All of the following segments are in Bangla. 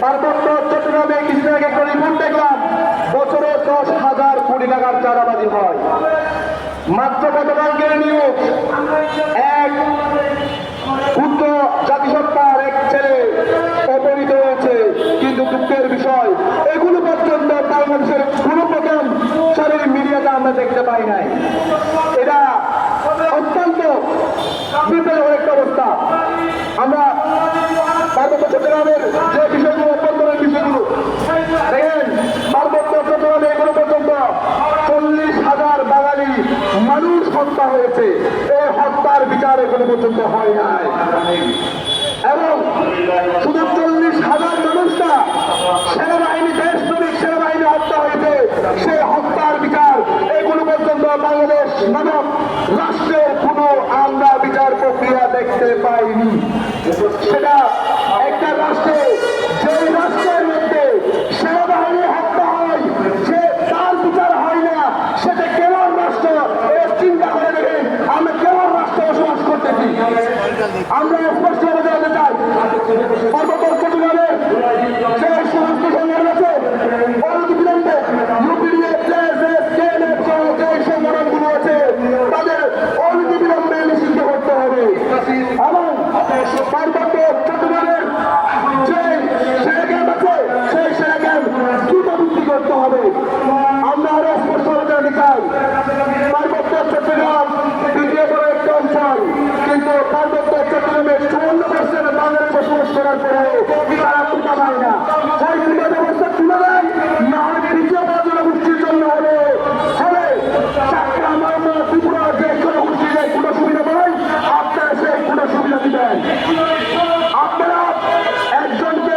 পার্বত্য চট্টগ্রাম কিছুদিন আগে একটা দেখলাম, বছরে দশ হাজার কোটি টাকার চাঁদাবাজি হয়। মাত্র গতকালকে নিউজ এক ক্ষুদ্র জাতিসত্তার এক ছেলে অপহৃত হয়েছে কিন্তু দুঃখের বিষয় এগুলো পর্যন্ত বাংলাদেশের কোনো প্রথম সারের মিডিয়াতে আমরা দেখতে পাই নাই। এটা অত্যন্ত বিপদের একটা অবস্থা। আমরা পার্বত্য চট্টগ্রামের যে বিষয়গুলো অভ্যন্তরের বিষয়গুলো, দেখেন পার্বত্য চট্টগ্রামে এগুলো পর্যন্ত চল্লিশ হাজার বাঙালি মানুষ হত্যা হয়েছে। এই হত্যার বিচার এগুলো পর্যন্ত হয় নাই এবং শুধু চল্লিশ হাজার মানুষটা সেনাবাহিনী দেশ শ্রমিক সেনাবাহিনী হত্যা হয়েছে সে হত্যার বিচার এগুলো পর্যন্ত বাংলাদেশ নামক রাষ্ট্রের কোনো আমরা বিচার প্রক্রিয়া দেখতে পাইনি সেটা একটা রাষ্ট্রে যে রাষ্ট্রের মধ্যে সেনাবাহিনী হত্যা হয় সে তার বিচার হয় না, সেটা কেমন রাষ্ট্র। এর চিন্তা করে দেখেন আমরা কেমন রাষ্ট্রে বসবাস করতেছি। আমরা স্পষ্ট জানাতে চাই চট্টগ্রামের যে সমস্ত সংগঠন আছে অনতিবিলম্বে ইউপিডিএ জেএসএস কেএনএফ সহ যে সংগঠনগুলো আছে তাদের অনতিবিলম্বে নিষিদ্ধ করতে হবে এবং পার্বত্য চট্টগ্রামের যে সেনা ক্যাম্প আছে সেই সেনা ক্যাম্প দ্রুত বৃদ্ধি করতে হবে আমরা আরও স্পষ্ট ভাবে জানাতে চাই পার্বত্য চট্টগ্রাম দ্বিতীয় বড় একটা অঞ্চল কিন্তু পার্বত্য চট্টগ্রামে চুয়ান্ন পার্সেন্ট বাংলাদেশ বসবাস করার পরে তারা টুকা পায় না ওই টুকা ব্যবস্থা তুলে দেন না হয় তৃতীয় বড় জনগোষ্ঠীর জন্য হলে হবে চাকরা মামলা ত্রিপুরা যে জনগোষ্ঠী যে কোনো সুবিধা পায় আপনারা সেই কোনো সুবিধা দিবেন আপনারা একজনকে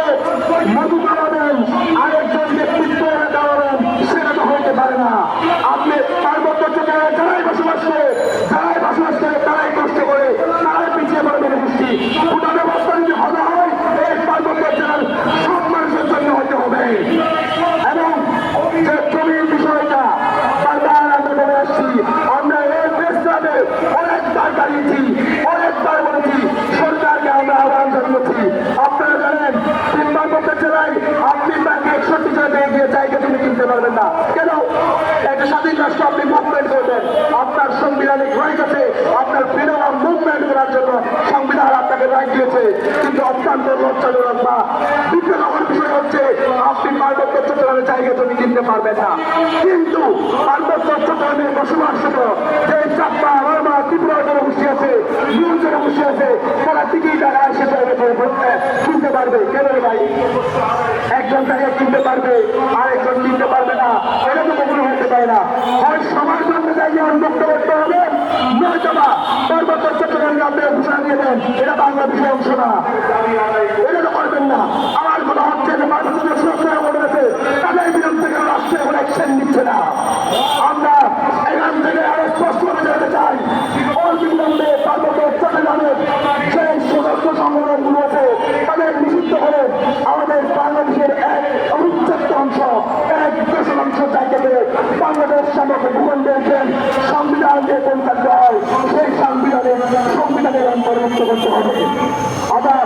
মধু খাওয়াবেন আরেকজনকে পিত্ত খাওয়াবেন সেটা তো হইতে পারে না আপনি পার্বত্য চট্টগ্রামে যারাই বসবাস করে যারাই বসবাস করে তারাই কষ্ট করে তারাই পিছিয়ে পড়ে মেরে গোষ্ঠী গোটা ব্যবস্থা যদি হবে হয় এই পার্বত্য জেলার সব মানুষের জন্য হতে হবে এবং যে জমির বিষয়টা বারবার আমরা বলে আসছি আমরা এই প্রেসক্লাবে অনেকবার দাঁড়িয়েছি অনেকবার বলেছি সরকারকে আমরা আহ্বান জানিয়েছি আপনারা জানেন তিন পার্বত্য জেলায় আপনি ব্যাংকে একষট্টি জায়গায় গিয়ে জায়গা তুমি কিনতে পারবেন না কেন একটা আপনি মুভমেন্ট করবেন। আপনার সাংবিধানিক রাইট আছে আপনার ফ্রিডম মুভমেন্ট করার জন্য সংবিধান আপনাকে রাইট দিয়েছে। কিন্তু অত্যন্ত লজ্জাজনক বা বিপদকর বিষয় হচ্ছে, আপনি পার্বত্য চট্টগ্রামের জায়গা জমি কিনতে পারবেন না। কিন্তু পার্বত্য চট্টগ্রামের বসবাসরত যে চাপ্পা বর্মা ত্রিপুরা জনগোষ্ঠী আছে নিউ জনগোষ্ঠী আছে, তারা ঠিকই তারা এসে কিনতে পারবে। কেন ভাই? একজন জায়গা কিনতে পারবে, আরেকজন কিনতে পারবে না। তো কখনো হতে পারে না। উন্মুক্ত করতে হবে নয়তো বা পার্বত্য চট্টগ্রামকে আপনি ঘোষণা দিয়ে দেন এটা বাংলাদেশের অংশ না জীবন দিয়েছেন সংবিধানকে কোনটা হয় সেই সংবিধানে সংবিধানের অন্তর্ভুক্ত করতে হবে। আবার